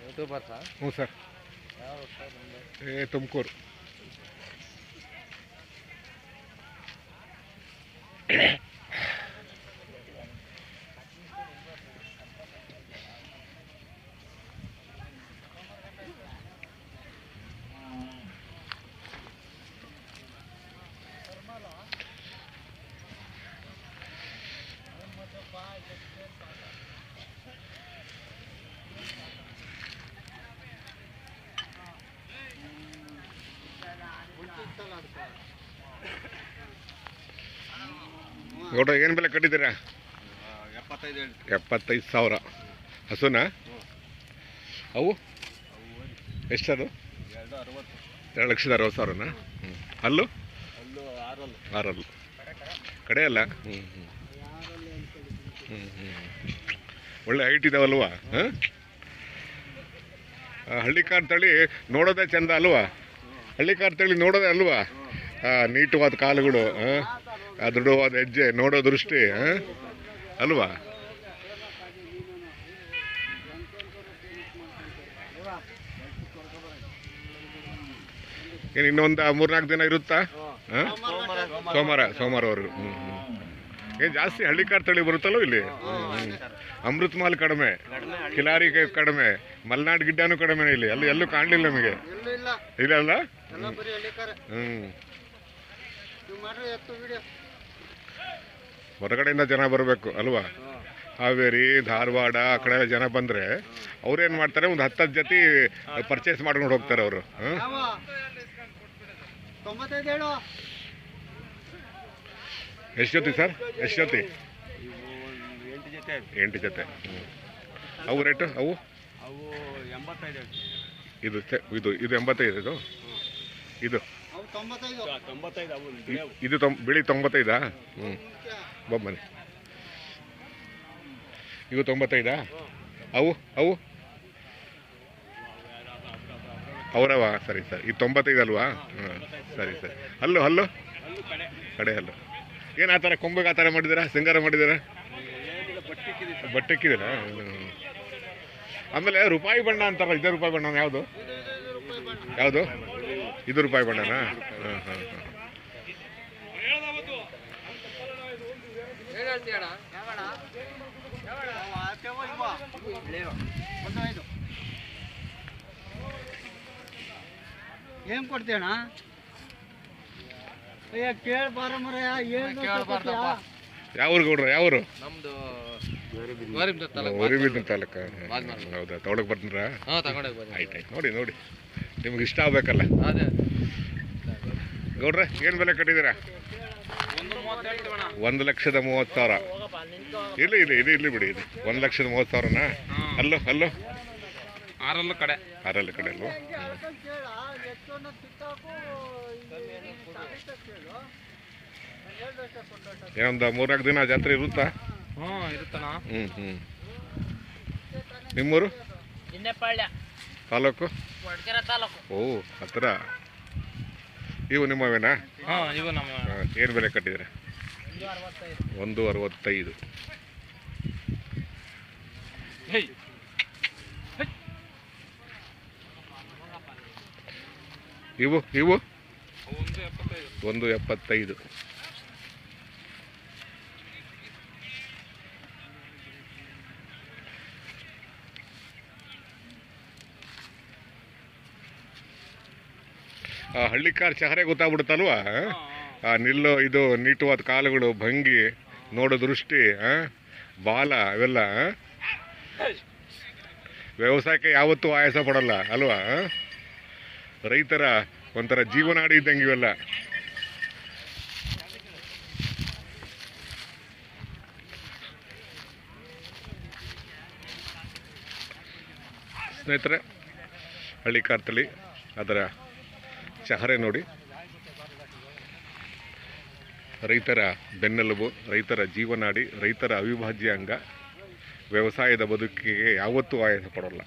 YouTuber sir ಹ್ಞೂ sir ಯಾವ sir ನಿಮ್ದು ಏ ತುಮಕೂರು ಗೌಡ ಏನು ಬೆಲೆ ಕಟ್ಟಿದ್ದೀರಾ? ಎಪ್ಪತ್ತೈದು ಸಾವಿರ. ಹಸುನಾ? ಅವು? ಎಷ್ಟದು? ಎರಡು ಲಕ್ಷದ ಅರವತ್ತು ಸಾವಿರನಾ? ಹ್ಞೂ ಆರಲ್ಲು. ಕಡೆ ಅಲ್ಲ? ಹ್ಞೂ ಹ್ಞೂ ಹ್ಞೂ ಒಳ್ಳೆ ಹೈಟ್ ಇದಾವಲ್ವಾ, ಹಾಂ? ಹಳ್ಳಿಕಾರ್ ತಳಿ ನೋಡೋದೇ ಚಂದ ಅಲ್ವಾ? ಹಳ್ಳಿಕಾರ್ ತಳಿ ನೋಡೋದೇ ಅಲ್ವಾ? ನೀಟವಾದ ಕಾಲುಗಳು ದೃಢವಾದ ಹೆಜ್ಜೆ ನೋಡೋ ದೃಷ್ಟಿ ಹಾಂ ಅಲ್ವಾ? ಏನು ಇನ್ನೊಂದು ಮೂರ್ನಾಲ್ಕು ದಿನ ಇರುತ್ತಾ? ಹಾಂ ಸೋಮವಾರ ಸೋಮವಾರವರೆಗೂ. ಹ್ಞೂ ಹ್ಞೂ ಏನು ಜಾಸ್ತಿ ಹಳ್ಳಿಕಾರ್ ತಳಿ ಬರುತ್ತಲ್ಲೋ ಇಲ್ಲಿ? ಅಮೃತ್ ಮಾಲ್ ಕಡಿಮೆ ಕಿಲಾರಿ ಕಡಿಮೆ ಮಲ್ನಾಡ್ ಗಿಡ್ಡನೂ ಕಡಿಮೆ ಇಲ್ಲಿ. ಅಲ್ಲಿ ಎಲ್ಲೂ ಕಾಣಲಿಲ್ಲ ನಮಗೆ. ಇಲ್ಲ ಅಲ್ಲ? ಹೊರಗಡೆಯಿಂದ ಜನ ಬರಬೇಕು ಅಲ್ವಾ? ಹಾವೇರಿ ಧಾರವಾಡ ಆ ಕಡೆ ಎಲ್ಲ ಜನ ಬಂದರೆ ಅವ್ರೇನು ಮಾಡ್ತಾರೆ ಒಂದು ಹತ್ತತ್ತು ಜೊತೆ ಪರ್ಚೇಸ್ ಮಾಡ್ಕೊಂಡು ಹೋಗ್ತಾರೆ ಅವರು. ಎಷ್ಟು ಜೊತೆ ಸರ್? ಎಷ್ಟು ಜೊತೆ? ಎಂಟು ಜೊತೆ ಎಂಟು ಜೊತೆ. ಹ್ಞೂ ಅವು ರೇಟು ಅವು? ಇದು ಇದು ಇದು ಎಂಬತ್ತೈದು ಇದು? ಇದು. ಇದು ಬಿಳಿ ತೊಂಬತ್ತೈದಾ? ಹ್ಞೂ ಬೊಮ್ಮನೆ ಇವು ತೊಂಬತ್ತೈದಾ? ಅವು ಅವು? ಅವರವ? ಸರಿ, ಸರ್. ಇದು ತೊಂಬತ್ತೈದು ಅಲ್ವಾ ಹಾಂ ಸರಿ ಸರಿ. ಅಲ್ಲು ಹಲ್ಲು? ಕಡೆ ಹಲ್ಲು. ಏನು ಆ ಥರ ಕೊಂಬೆಗೆ ಆ ಥರ ಮಾಡಿದ್ದೀರಾ? ಸಿಂಗಾರ ಮಾಡಿದ್ದೀರಾ? ಬಟ್ಟೆಕ್ಕಿದ್ದೀರಾ? ಆಮೇಲೆ ರೂಪಾಯಿ ಬಣ್ಣ ಅಂತಾರಲ್ಲ, ಇದೇ ರೂಪಾಯಿ ಬಣ್ಣ ಯಾವುದು? ಯಾವುದು? ಇದು ರೂಪಾಯಿ ಬಣ್ಣನಾ? ಹಾಂ ಹಾಂ ಏನ್ ಕೊಡ್ತೀಯಣ್ಣ? ಅಯ್ಯ ಕೇಳ ಬಾರ ಮರ ಯಾವ ಊರು ಗೌಡ್ರ ಯಾವ ಊರು ನಮ್ದು ಗೌರಿಬಿದ್ದ ತಾಲೂಕು? ಹೌದಾ ತಗೊಳಕ್ ಬರ್ತೀರಾ? ಹಾ ತಗೊಂಡೋಗಿ ಬನ್ನಿ ಆಯ್ತು ಆಯ್ತು. ನೋಡಿ ನೋಡಿ. ನಿಮ್ಗೆ ಇಷ್ಟ ಆಗ್ಬೇಕಲ್ಲ? ಗೌಡ್ರೆ ಏನು ಬೆಲೆ ಕಟ್ಟಿದ್ದೀರಾ? ಒಂದು ಲಕ್ಷದ ಮೂವತ್ತು ಸಾವಿರ ಇಲ್ಲ ಇಲ್ಲ ಇದು ಇಲ್ಲಿ ಬಿಡಿ ಇದು ಒಂದು ಲಕ್ಷದ ಮೂವತ್ತು ಸಾವಿರನ ಅಲ್ಲೋ ಅಲ್ಲೋ. ಆರಲ್ಲೂ ಕಡೆ. ಆರಲ್ಲೂ ಕಡೆ ಅಲ್ವಾ? ಏನೊಂದು ಮೂರ್ನಾಲ್ಕು ದಿನ ಜಾತ್ರೆ ಇರುತ್ತಾ? ಹ್ಞೂ ಇರುತ್ತಣ್ಣ. ಹ್ಞೂ ಹ್ಞೂ ನಿಮ್ಮೂರು? ತಾಲೂಕು? ಓ ಹತ್ರ. ಇವು ನಿಮ್ಮವೇನಾ? ಹಾಂ ಇವು ನಮ್ಮ ಏನು ಬೆಲೆ ಕಟ್ಟಿದ್ರೆ ಒಂದು ಅರವತ್ತೈದು. ಇವು ಇವು? ಒಂದು ಎಪ್ಪತ್ತೈದು. ಕಾರ್ ಆ ಹಳ್ಳಿಕಾರ್ ಚಹರೆ ಗೊತ್ತಾಗ್ಬಿಡುತ್ತಲ್ವಾ ಆ ನಿಲ್ಲೋ ಇದು ನೀಟವಾದ ಕಾಲುಗಳು ಭಂಗಿ ನೋಡೋ ದೃಷ್ಟಿ? ಬಾಲ ಇವೆಲ್ಲ ವ್ಯವಸಾಯಕ್ಕೆ ಯಾವತ್ತೂ ಆಯಾಸ ಪಡಲ್ಲ ಅಲ್ವಾ? ರೈತರ ಒಂಥರ ಜೀವನಾಡಿ ಇದ್ದಂಗೆ ಇವೆಲ್ಲ. ಸ್ನೇಹಿತರೆ ಹಳ್ಳಿ ತಳಿ ಅದರ ಚಹರೆ ನೋಡಿ. ರೈತರ ಬೆನ್ನೆಲುಬು ರೈತರ ಜೀವನಾಡಿ ರೈತರ ಅವಿಭಾಜ್ಯ ಅಂಗ ವ್ಯವಸಾಯದ ಬದುಕಿಗೆ ಯಾವತ್ತೂ ಆಯಾಸ ಪಡೋಲ್ಲ.